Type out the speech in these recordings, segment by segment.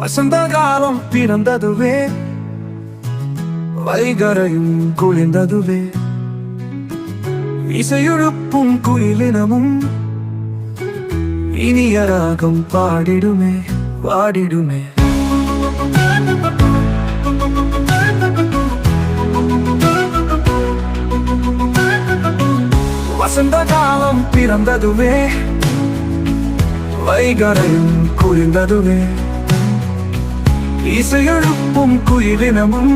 வசந்த காலம் பிறந்ததுவே. வைகரையும் குளிர்ந்ததுவே. இசையுழுப்பும் குயிலினமும் இனிய ராகம் பாடிடுமே பாடிடுமே. வசந்த காலம் பிறந்ததுவே. வைகரையும் குளிர்ந்ததுவே. இசையெழுப்பும் குயிலினமும்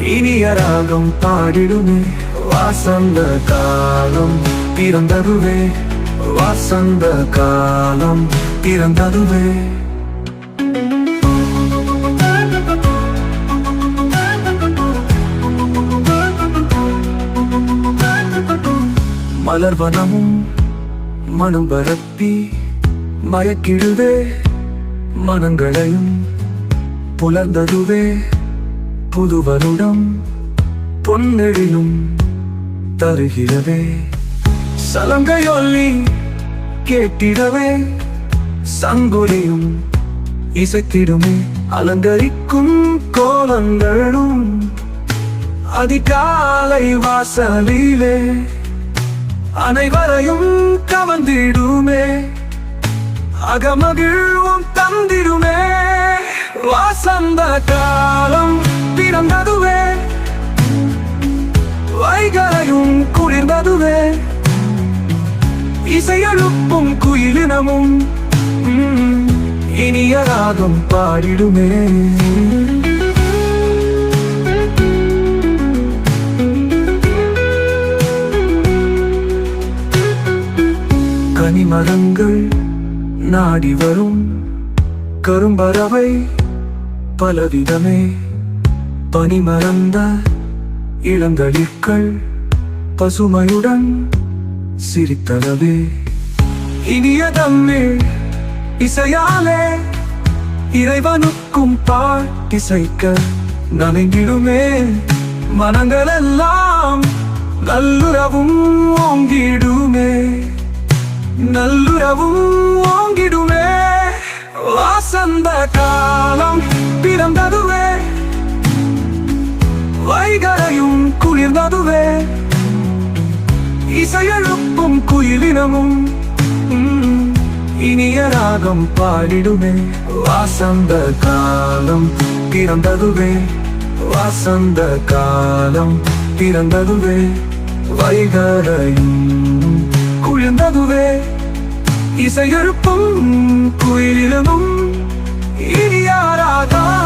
இனிய ராகம் பாடிடுமே. வாசந்த காலம் பிறந்ததுவே வாசந்த காலம் பிறந்ததுவே. மலர்வனமும் மனம் பரப்பி மயக்கிடுவே. மனங்களையும் புலர்ந்ததுவே புதுவருடம் பொன்னெழிலும் தருகிறவே சலங்கையொல்லி கேட்டிடவே சங்குலியும் இசைத்திடுமே. அலங்கரிக்கும் கோலங்களும் அதிகாலை வாசலிலே அனைவரையும் கவர்ந்திடுமே. அகமகிழ்வும் தந்திடுமே. வாசந்த காலம் பிறந்ததுவே. வைகரையும் குளிர்ந்ததுவே இசையழுப்பும் குயிலினமும் இனிய ராகம் பாடிடுமே. கனிமரங்கள் நாடி வரும் கரும்பறவை பலவிதமே. பனிமறந்த இளங்களிற்கள் பசுமையுடன் சிரித்தளவே. இனிய தமிழ் இசையாலே இறைவனுக்கும் பாட்டிசைக்க நனைந்திடுமே. மனங்களெல்லாம் நல்லுறவும் ஓங்கிடுமே. நல்லுறவும் ஓங்கிடுமே. வாசந்த காலம் பிறந்ததுவே. வைகரையும் குளிர்ந்ததுவே. இசையழுப்பும் குயிலினமும் இனிய ராகம் பாடிடுமே. வாசந்த காலம் பிறந்ததுவே. வாசந்த காலம் பிறந்ததுவே. வைகரையும் குளிர்ந்ததுவே. இசையெழுப்பும் குயிலினமும் இனிய